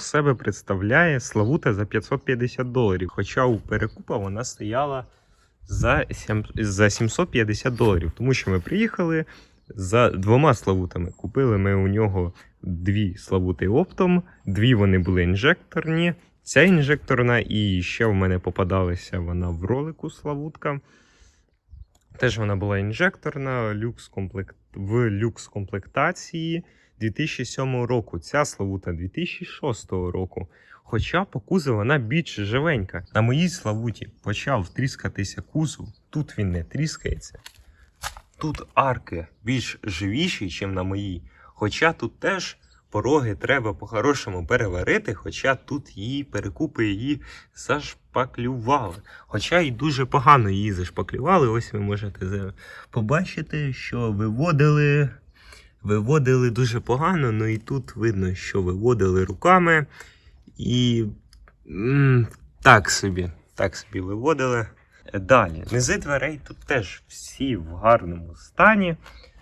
себе представляє Славута за 550 доларів. Хоча у перекупа вона стояла за, сім- за 750 доларів. Тому що ми приїхали за двома Славутами. Купили ми у нього дві Славути оптом, дві вони були інжекторні. Ця інжекторна, і ще в мене попадалася вона в ролику Славутка. Теж вона була інжекторна люкс комплект... в люкс комплектації 2007 року. Ця Славута 2006 року. Хоча по кузову вона більш живенька. На моїй Славуті почав тріскатися кузов. Тут він не тріскається. Тут арки більш живіші, ніж на моїй. Хоча тут теж пороги треба по-хорошому переварити, хоча тут її перекупи її зашпаклювали. Хоча і дуже погано її зашпаклювали. Ось ви можете побачити, що виводили. Виводили дуже погано, ну і тут видно, що виводили руками. І так собі, так собі виводили. Далі, низи дверей тут теж всі в гарному стані.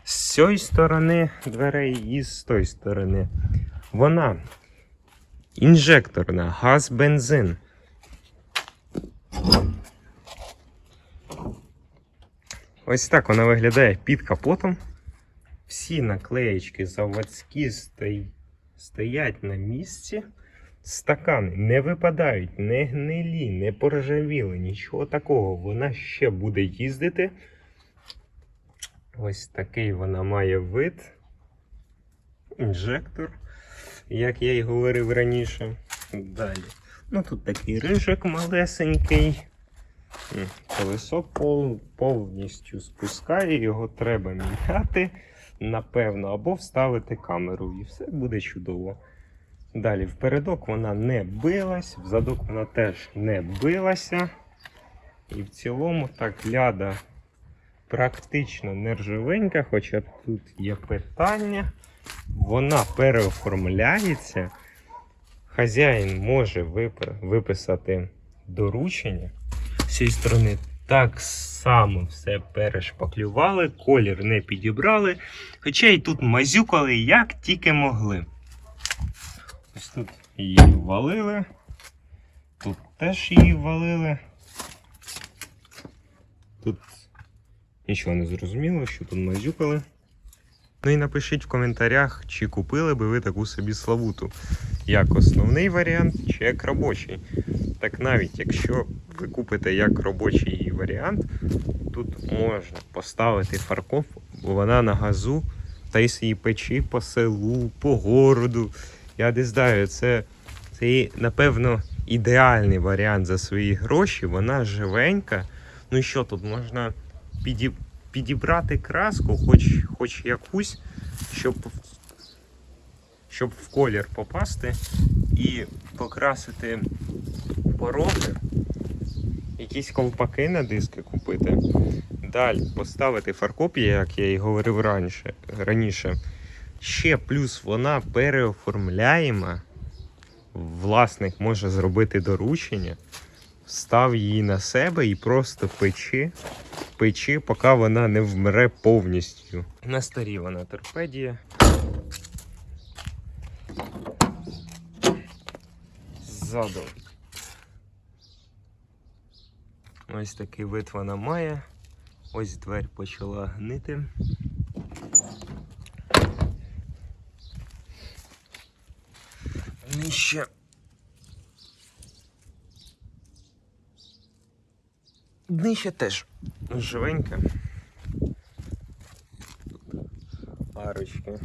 З цієї сторони дверей і з тої сторони. Вона інжекторна, газ, бензин. Ось так вона виглядає під капотом. Всі наклеєчки заводські стоять на місці. Стакани не випадають, не гнилі, не поржавіли, нічого такого. Вона ще буде їздити. Ось такий вона має вид. Інжектор, як я й говорив раніше. Далі. Ну тут такий рижик малесенький. Колесо повністю спускає, його треба міняти, напевно, або вставити камеру, і все буде чудово. Далі, впередок вона не билась, в задок вона теж не билася. І в цілому так ляда практично нержавенька, хоча тут є питання. Вона переоформляється. Хазяїн може виписати доручення. З цієї сторони так само все перешпаклювали, колір не підібрали. Хоча і тут мазюкали як тільки могли. Ось тут її валили. Тут теж її валили. Тут нічого не зрозуміло, що тут мазюкали. Ну і напишіть в коментарях, чи купили би ви таку собі славуту. Як основний варіант, чи як робочий. Так навіть якщо ви купите як робочий варіант, тут можна поставити фаркоп, бо вона на газу, та й її печі по селу, по городу. Я не знаю, це, це напевно ідеальний варіант за свої гроші. Вона живенька. Ну і що тут можна піді... підібрати краску, хоч, хоч якусь, щоб, щоб в колір попасти і покрасити пороги, якісь ковпаки на диски купити. Далі поставити фаркоп, як я і говорив раніше. раніше. Ще плюс вона переоформляєма. Власник може зробити доручення, став її на себе і просто печи, печи, поки вона не вмре повністю. На старі вона торпедія. Ззаду. Ось такий вид вона має. Ось дверь почала гнити. Нижче. Днище теж живеньке. Тут арочки.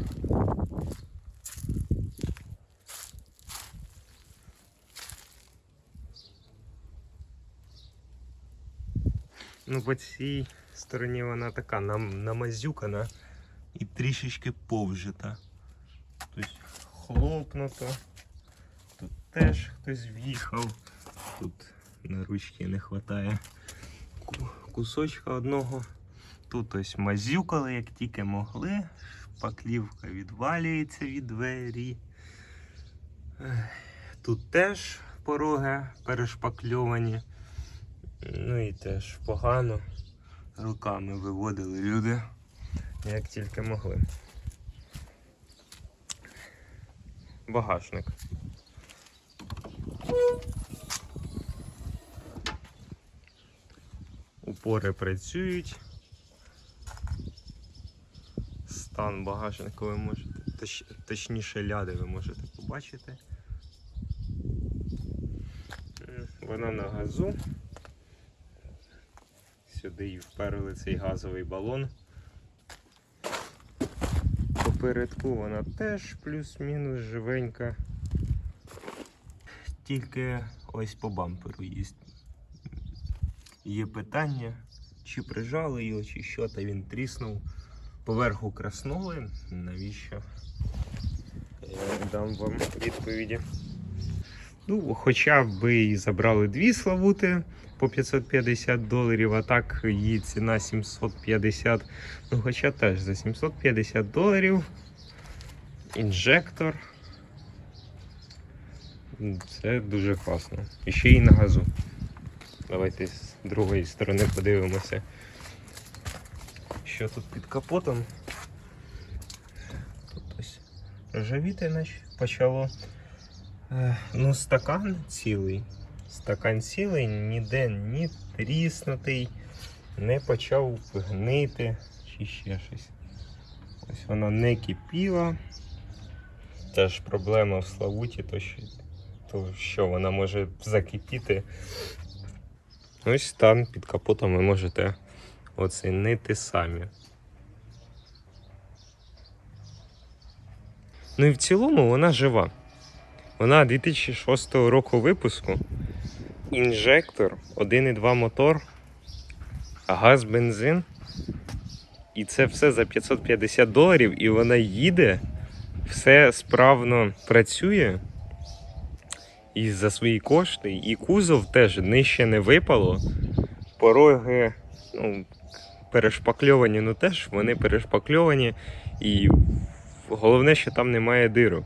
Ну, по цій стороні вона така нам намазюкана і трішечки повжита. Тобто хлопнуто. Тут теж хтось в'їхав. Тут на ручки не вистачає кусочка одного. Тут ось мазюкали, як тільки могли. Шпаклівка відвалюється від двері. Тут теж пороги перешпакльовані. Ну і теж погано. Руками виводили люди, як тільки могли. Багажник. Опори працюють. Стан багажника ви можете, точ, точніше ляди ви можете побачити. Вона на газу. Сюди і вперли цей газовий балон. Попередку вона теж плюс-мінус живенька. Тільки ось по бамперу є. Є питання, чи прижали його, чи що, та він тріснув. Поверху краснули. Навіщо? Я дам вам відповіді. Ну, хоча б і забрали дві славути по 550 доларів, а так її ціна 750. Ну, хоча теж за 750 доларів. Інжектор. Це дуже класно. І ще й на газу. Давайте другої сторони подивимося, що тут під капотом. Тут ось ржавіти почало. Е, Ну, стакан цілий. Стакан цілий, ніде ні тріснутий, не почав гнити чи ще щось. Ось вона не кипіла. Теж проблема в Славуті, то що, то що вона може закипіти. Ось там під капотом ви можете оцінити самі. Ну і в цілому вона жива. Вона 2006 року випуску. Інжектор, 1,2 мотор, газ, бензин. І це все за 550 доларів, і вона їде, все справно працює. І за свої кошти, і кузов теж нижче не випало. Пороги ну, перешпакльовані, ну теж вони перешпакльовані. І головне, що там немає дирок.